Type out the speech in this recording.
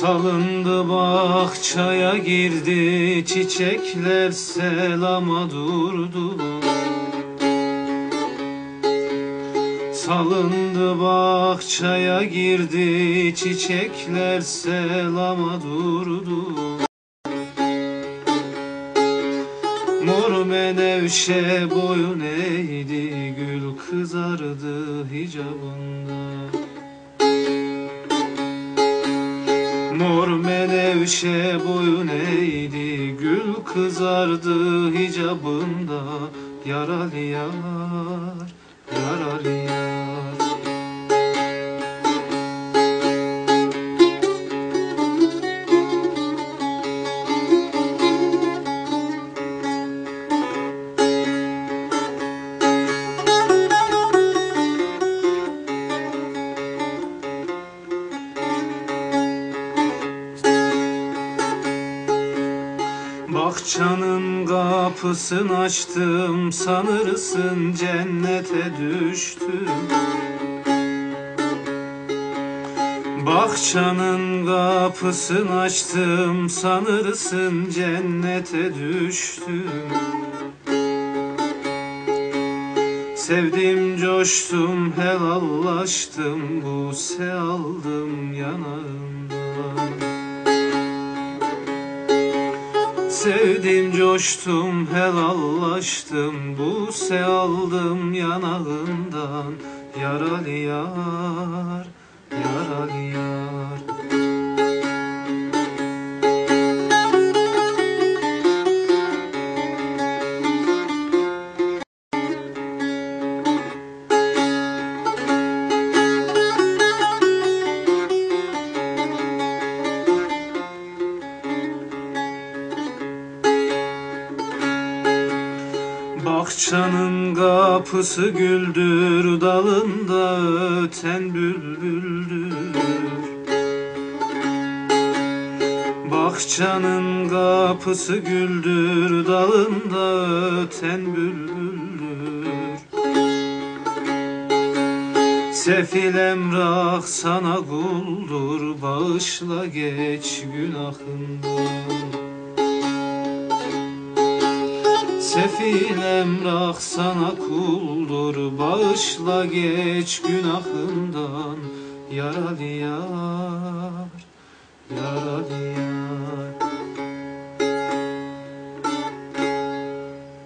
Salındı bahçaya girdi çiçekler selama durdu. Salındı bahçaya girdi çiçekler selama durdu. Mor menevşe boyun eğdi gül kızardı hicabında menevşe boyun eğdi Gül kızardı hicabında. Yaralı yar, yaralı yar Bahçanın kapısını açtım sanırsın cennete düştüm. Bahçanın kapısını açtım sanırsın cennete düştüm. Sevdim coştum helallaştım bu se aldım yanağımdan Sevdim coştum helallaştım. Bu se aldım yanağından. Yaralı yar, yaralı yar Bahçanın kapısı güldür dalında öten bülbüldür. Bahçanın kapısı güldür dalında öten bülbüldür. Sefil emrah sana kuldur bağışla geç günahından Sefil emrah sana kuldur. Bağışla geç günahından. Yaralı yar Yaralı yar